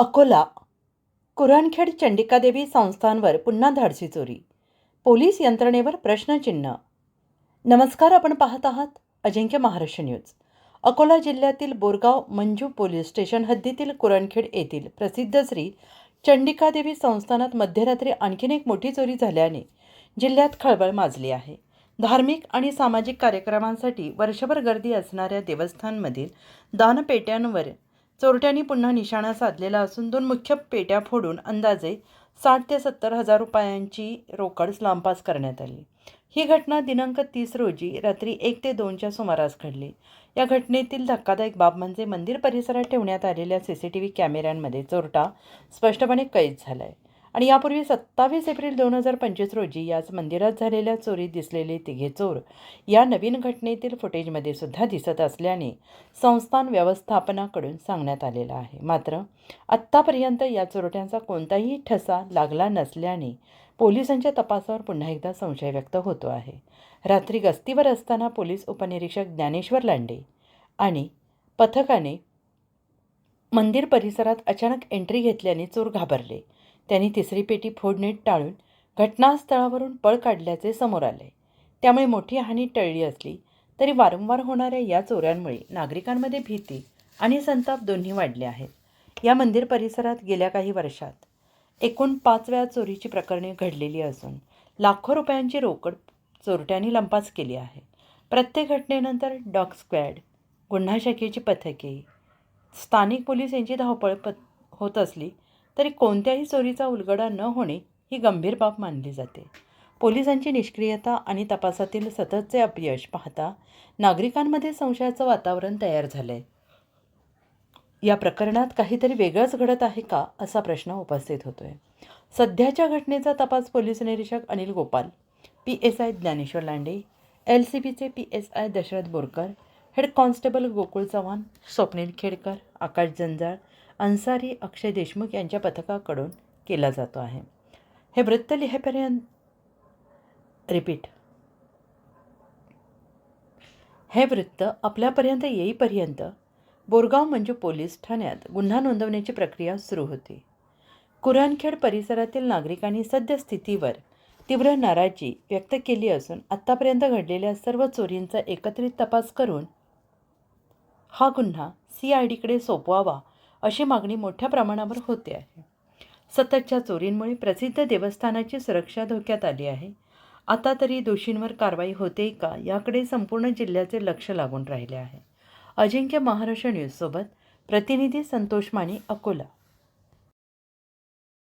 अकोला. कुरणखेड चंडिकादेवी संस्थांवर पुन्हा धाडसी चोरी. पोलीस यंत्रणेवर प्रश्नचिन्ह. नमस्कार आपण पाहत आहात अजिंक्य महाराष्ट्र न्यूज. अकोला जिल्ह्यातील बोरगाव मंजू पोलीस स्टेशन हद्दीतील कुरणखेड येथील प्रसिद्ध श्री चंडिकादेवी संस्थानात मध्यरात्री आणखीन एक मोठी चोरी झाल्याने जिल्ह्यात खळबळ माजली आहे. धार्मिक आणि सामाजिक कार्यक्रमांसाठी वर्षभर गर्दी असणाऱ्या देवस्थानमधील दानपेट्यांवर चोरट्यांनी पुन्हा निशाणा साधलेला असून दोन मुख्य पेट्या फोडून अंदाजे साठ ते सत्तर हजार रुपयांची रोकड लांपास करण्यात आली. ही घटना दिनांक तीस रोजी रात्री एक ते दोनच्या सुमारास घडली. या घटनेतील धक्कादायक बाब म्हणजे मंदिर परिसरात ठेवण्यात आलेल्या सी सी टी व्ही कॅमेऱ्यांमध्ये चोरटा स्पष्टपणे कैद झाला आहे आणि यापूर्वी सत्तावीस एप्रिल दोन हजार पंचवीस रोजी याच मंदिरात झालेल्या चोरीत दिसलेले तिघे चोर या नवीन घटनेतील फुटेजमध्ये सुद्धा दिसत असल्याने संस्थान व्यवस्थापनाकडून सांगण्यात आलेलं आहे. मात्र आत्तापर्यंत या चोरट्यांचा कोणताही ठसा लागला नसल्याने पोलिसांच्या तपासावर पुन्हा एकदा संशय व्यक्त होतो आहे. रात्री गस्तीवर असताना पोलीस उपनिरीक्षक ज्ञानेश्वर लांडे आणि पथकाने मंदिर परिसरात अचानक एंट्री घेतल्याने चोर घाबरले. त्यांनी तिसरी पेटी फोडणे टाळून घटनास्थळावरून पळ काढल्याचे समोर आले. त्यामुळे मोठी हानी टळली असली तरी वारंवार होणाऱ्या या चोऱ्यांमुळे नागरिकांमध्ये भीती आणि संताप दोन्ही वाढले आहेत. या मंदिर परिसरात गेल्या काही वर्षात एकूण पाच वेळा चोरीची प्रकरणे घडलेली असून लाखो रुपयांची रोकड चोरट्यांनी लंपास केली आहे. प्रत्येक घटनेनंतर डॉग स्क्वॅड गुन्हा शाखेची पथके स्थानिक पोलीस यांची धावपळ पत होत असली तरी कोणत्याही चोरीचा उलगडा न होणे ही गंभीर बाब मानली जाते. पोलिसांची निष्क्रियता आणि तपासातील सततचे अपयश पाहता नागरिकांमध्ये संशयाचं वातावरण तयार झालं आहे या प्रकरणात काहीतरी वेगळंच घडत आहे का असा प्रश्न उपस्थित होतो आहे सध्याच्या घटनेचा तपास पोलीस निरीक्षक Anil Gopal P S I Dnyaneshwar Lande L C बीचे P S I Dashrath Borkar head constable Gokul Chavan Swapnil Khedkar Akash Janjal Ansari Akshay Deshmukh यांच्या पथकाकडून केला जातो आहे. हे वृत्त लिहेपर्यंत रिपीट. हे वृत्त आपल्यापर्यंत येईपर्यंत बोरगाव म्हणजे पोलीस ठाण्यात गुन्हा नोंदवण्याची प्रक्रिया सुरू होती. कुराणखेड परिसरातील नागरिकांनी सद्यस्थितीवर तीव्र नाराजी व्यक्त केली असून आत्तापर्यंत घडलेल्या सर्व चोरींचा एकत्रित तपास करून हा गुन्हा सी आय डीकडे सोपवावा अशी मागणी मोठ्या प्रमाणावर होते आहे. सततच्या चोरींमुळे प्रसिद्ध देवस्थानाची सुरक्षा धोक्यात आली आहे. आता तरी दोषींवर कारवाई होते का याकडे संपूर्ण जिल्ह्याचे लक्ष लागून राहिले आहे. अजिंक्य महाराष्ट्र न्यूजसोबत प्रतिनिधी संतोष माने अकोला.